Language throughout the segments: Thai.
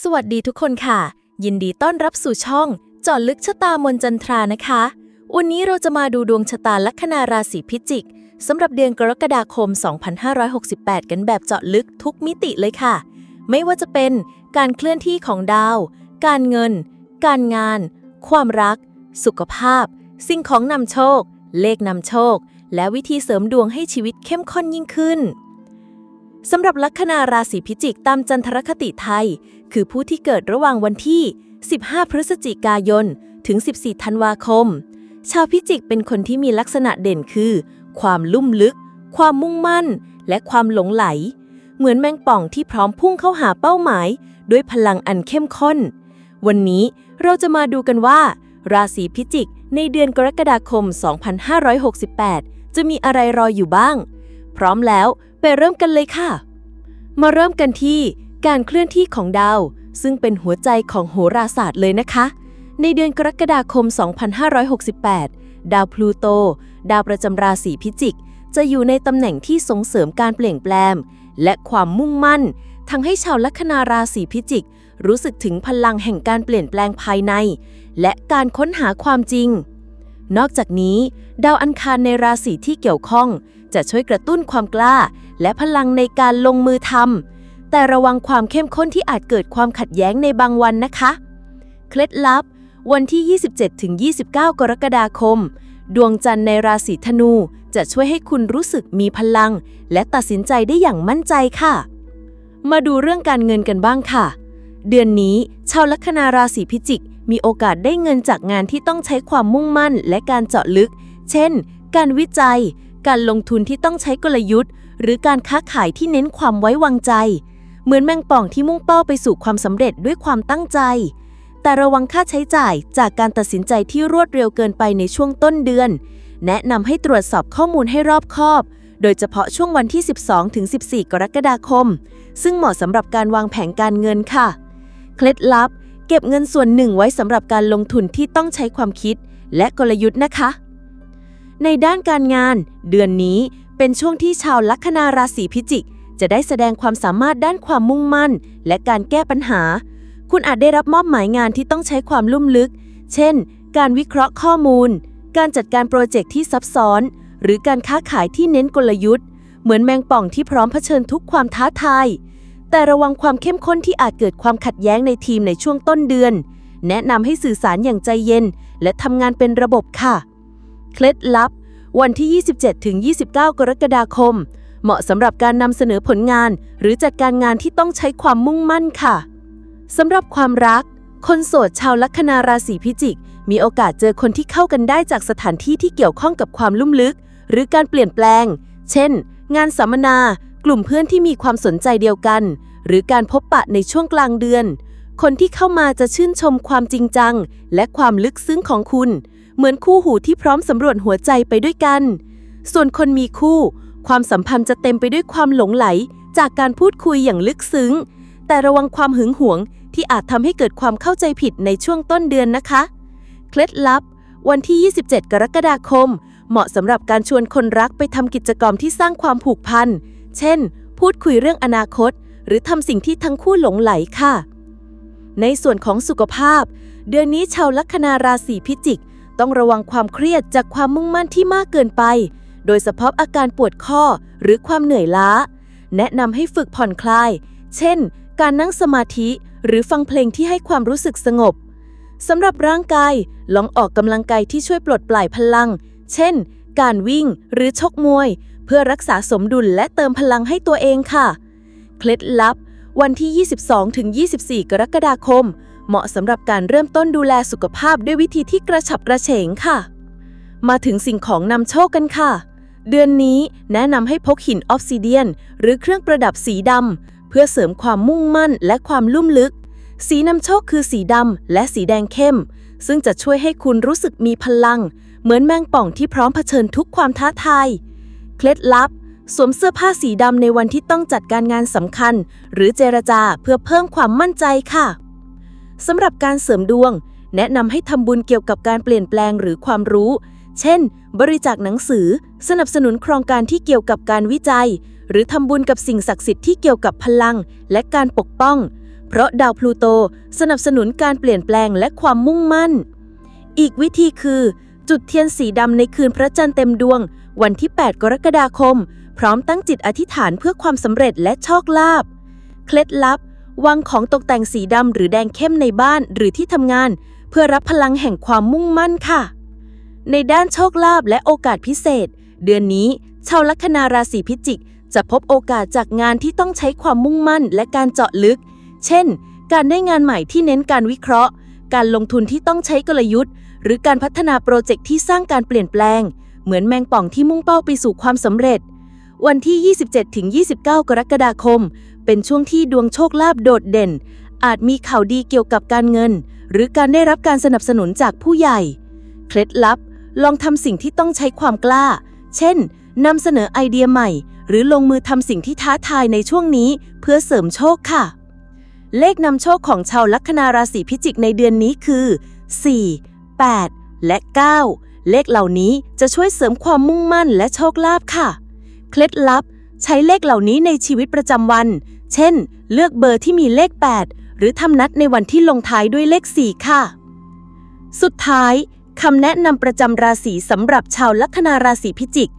สวัสดีทุกคนค่ะ ยินดีต้อนรับสู่ช่องเจอดลึกชะตามนจันทรานะคะ วันนี้เราจะมาดูดวงชะตาลัคนาราศีพิจิกสำหรับเดือนกรกฎาคม 2568 กันแบบเจาะลึกทุกมิติเลยค่ะ ไม่ว่าจะเป็นการเคลื่อนที่ของดาว การเงิน การงาน ความรัก สุขภาพ สิ่งของนำโชค เลขนำโชค และวิธีเสริมดวงให้ชีวิตเข้มข้นยิ่งขึ้น สำหรับลัคนาราศีพิจิกตามจันทรคติไทย คือผู้ที่เกิดระหว่างวันที่ 15 พฤศจิกายน ถึง 14 ธันวาคม ชาวพิจิกเป็นคนที่มีลักษณะเด่นคือ ความลุ่มลึก ความมุ่งมั่น และความหลงไหล เหมือนแมงป่องที่พร้อมพุ่งเข้าหาเป้าหมาย ด้วยพลังอันเข้มข้น วันนี้เราจะมาดูกันว่า ราศีพิจิกในเดือนกรกฎาคม 2568 จะมีอะไรรออยู่บ้าง พร้อมแล้วไปเริ่มกันเลยค่ะ มาเริ่มกันที่การเคลื่อนที่ของดาว ซึ่งเป็นหัวใจของโหราศาสตร์เลยนะคะ ในเดือนกรกฎาคม 2568 ดาวพลูโต ดาวประจำราศีพิจิก จะอยู่ในตำแหน่งที่ส่งเสริมการเปลี่ยนแปลง และความมุ่งมั่นทั้งให้ชาวลัคนาราศีพิจิก รู้สึกถึงพลังแห่งการเปลี่ยนแปลงภายใน และการค้นหาความจริง นอกจากนี้ ดาวอังคารในราศีที่เกี่ยวข้อง จะช่วยกระตุ้นความกล้า และพลังในการลงมือทำแต่ระวังความเข้มข้นที่อาจเกิดความขัดแย้งในบางวันนะคะ เคล็ดลับ วันที่ 27-29 กรกฎาคม ดวงจันทร์ในราศีธนูจะช่วยให้คุณรู้สึกมีพลัง และตัดสินใจได้อย่างมั่นใจค่ะ มาดูเรื่องการเงินกันบ้างค่ะ เดือนนี้ชาวลัคนาราศีพิจิก มีโอกาสได้เงินจากงานที่ต้องใช้ความมุ่งมั่นและการเจาะลึก เช่น การวิจัย การลงทุนที่ต้องใช้กลยุทธ์ หรือการค้าขายที่เน้นความไว้วางใจ เหมือนแมงป่องที่มุ่งเป้าไปสู่ความสำเร็จด้วยความตั้งใจ แต่ระวังค่าใช้จ่ายจากการตัดสินใจที่รวดเร็วเกินไปในช่วงต้นเดือน แนะนำให้ตรวจสอบข้อมูลให้รอบคอบ โดยเฉพาะช่วงวันที่ 12-14 กรกฎาคม ซึ่งเหมาะสำหรับการวางแผนการเงินค่ะ เคล็ดลับ ก็บเงินส่วนหนึ่งไว้สำหรับการลงทุนที่ต้องใช้ความคิดและกลยุทธ์นะคะ ในด้านการงาน เดือนนี้เป็นช่วงที่ชาวลัคนาราศีพิจิก จะได้แสดงความสามารถด้านความมุ่งมั่น และการแก้ปัญหา คุณอาจได้รับมอบหมายงานที่ต้องใช้ความลุ่มลึก เช่น การวิเคราะห์ข้อมูล การจัดการโปรเจกต์ที่ซับซ้อน หรือการค้าขายที่เน้นกลยุทธ์ เหมือนแมงป่องที่พร้อมเผชิญทุกความท้าทาย แต่ระวังความเข้มข้นที่อาจเกิดความขัดแย้งในทีมในช่วงต้นเดือน แนะนำให้สื่อสารอย่างใจเย็น และทำงานเป็นระบบค่ะ เคล็ดลับ วันที่ 27-29 กรกฎาคม เหมาะสำหรับการนำเสนอผลงาน หรือจัดการงานที่ต้องใช้ความมุ่งมั่นค่ะสำหรับความรัก คนโสดชาวลัคนาราศีพิจิก มีโอกาสเจอคนที่เข้ากันได้จากสถานที่ที่เกี่ยวข้องกับความลุ่มลึก หรือการเปลี่ยนแปลง เช่น งานสัมมนา กลุ่มเพื่อนที่มีความสนใจเดียวกัน หรือการพบปะในช่วงกลางเดือน คนที่เข้ามาจะชื่นชมความจริงจัง และความลึกซึ้งของคุณ เหมือนคู่หูที่พร้อมสำรวจหัวใจไปด้วยกัน ส่วนคนมีคู่ ความสัมพันธ์จะเต็มไปด้วยความหลงไหล จากการพูดคุยอย่างลึกซึ้ง แต่ระวังความหึงหวง ที่อาจทำให้เกิดความเข้าใจผิดในช่วงต้นเดือนนะคะ เคล็ดลับ วันที่ 27 กรกฎาคม เหมาะสำหรับการชวนคนรักไปทำกิจกรรมที่สร้างความผูกพัน เช่น พูดคุยเรื่องอนาคต หรือทำสิ่งที่ทั้งคู่หลงไหลค่ะ ในส่วนของสุขภาพ เดือนนี้ชาวลัคนาราศีพิจิก ต้องระวังความเครียดจากความมุ่งมั่นที่มากเกินไป โดยเฉพาะอาการปวดข้อหรือความเหนื่อยล้า แนะนำให้ฝึกผ่อนคลาย เช่น การนั่งสมาธิหรือฟังเพลงที่ให้ความรู้สึกสงบสำหรับร่างกาย ลองออกกำลังกายที่ช่วยปลดปล่อยพลัง เช่น การวิ่งหรือชกมวย เพื่อรักษาสมดุลและเติมพลังให้ตัวเองค่ะ เคล็ดลับ วันที่ 22-24 กรกฎาคม เหมาะสำหรับการเริ่มต้นดูแลสุขภาพด้วยวิธีที่กระฉับกระเฉงค่ะ มาถึงสิ่งของนำโชคกันค่ะ เดือนนี้แนะนำให้พกหินออฟซิเดียน หรือเครื่องประดับสีดำเพื่อเสริมความมุ่งมั่นและความลุ่มลึก สีนำโชคคือสีดำและสีแดงเข้ม ซึ่งจะช่วยให้คุณรู้สึกมีพลัง เหมือนแมงป่องที่พร้อมเผชิญทุกความท้าทาย เคล็ดลับ สวมเสื้อผ้าสีดำในวันที่ต้องจัดการงานสำคัญ หรือเจรจาเพื่อเพิ่มความมั่นใจค่ะสำหรับการเสริมดวง แนะนำให้ทำบุญเกี่ยวกับการเปลี่ยนแปลงหรือความรู้ เช่น บริจาคหนังสือ สนับสนุนโครงการที่เกี่ยวกับการวิจัย หรือทำบุญกับสิ่งศักดิ์สิทธิ์ที่เกี่ยวกับพลัง และการปกป้อง เพเพราะดาวพลูโตสนับสนุนการเปลี่ยนแปลงและความมุ่งมั่น อีกวิธีคือ จุดเทียนสีดำในคืนพระจันทร์เต็มดวง วันที่ 8 กรกฎาคม พร้อมตั้งจิตอธิษฐานเพื่อความสำเร็จและโชคลาภ เคล็ดลับ วางของตกแต่งสีดำหรือแดงเข้มในบ้านหรือที่ทำงาน เพื่อรับพลังแห่งความมุ่งมั่นค่ะ ในด้านโชคลาภและโอกาสพิเศษ เดือนนี้ ชาวลัคนาราศีพิจิก จะพบโอกาสจากงานที่ต้องใช้ความมุ่งมั่นและการเจาะลึก เช่น การได้งานใหม่ที่เน้นการวิเคราะห์ การลงทุนที่ต้องใช้กลยุทธ์ หรือการพัฒนาโปรเจกต์ที่สร้างการเปลี่ยนแปลง เหมือนแมงป่องที่มุ่งเป้าไปสู่ความสำเร็จ วันที่ 27-29 กรกฎาคม เป็นช่วงที่ดวงโชคลาภโดดเด่น อาจมีข่าวดีเกี่ยวกับการเงิน หรือการได้รับการสนับสนุนจากผู้ใหญ่ เคล็ดลับ ลองทำสิ่งที่ต้องใช้ความกล้า เช่นนำเสนอไอเดียใหม่ หรือลงมือทำสิ่งที่ท้าทายในช่วงนี้ เพื่อเสริมโชคค่ะ เลขนำโชคของชาวลัคนาราศีพิจิกในเดือนนี้คือ 4 8 และ 9 เลขเหล่านี้จะช่วยเสริมความมุ่งมั่นและโชคลาภค่ะ เคล็ดลับ ใช้เลขเหล่านี้ในชีวิตประจำวัน เช่น เลือกเบอร์ที่มีเลข 8 หรือทำนัดในวันที่ลงท้ายด้วยเลข 4 ค่ะ สุดท้ายคำแนะนำประจำราศีสำหรับชาวลัคนาราศีพิจิก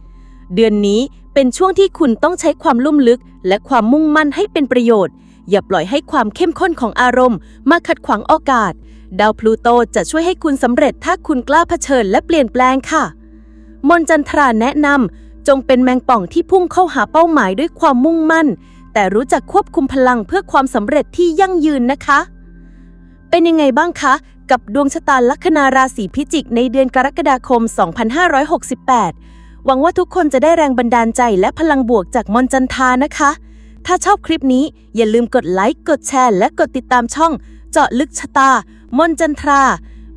เดือนนี้เป็นช่วงที่คุณต้องใช้ความลุ่มลึก และความมุ่งมั่นให้เป็นประโยชน์ อย่าปล่อยให้ความเข้มข้นของอารมณ์ มาขัดขวางโอกาส ดาวพลูโตจะช่วยให้คุณสำเร็จถ้าคุณกล้าเผชิญและเปลี่ยนแปลงค่ะ มนจันทราแนะนำจงเป็นแมงป่องที่พุ่งเข้าหาเป้าหมายด้วยความมุ่งมั่น แต่รู้จักควบคุมพลังเพื่อความสำเร็จที่ยั่งยืนนะคะ เป็นยังไงบ้างคะ กับดวงชะตาลัคนาราศีพิจิกในเดือนกรกฎาคม 2568 หวังว่าทุกคนจะได้แรงบันดาลใจและพลังบวกจากมนจันทานะคะ ถ้าชอบคลิปนี้อย่าลืมกดไลค์กดแชร์และกดติดตามช่อง เจาะลึกชะตา มนจันทรา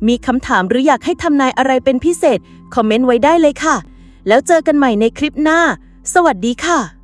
มีคำถามหรืออยากให้ทำนายอะไรเป็นพิเศษ คอมเมนต์ไว้ได้เลยค่ะ แล้วเจอกันใหม่ในคลิปหน้า สวัสดีค่ะ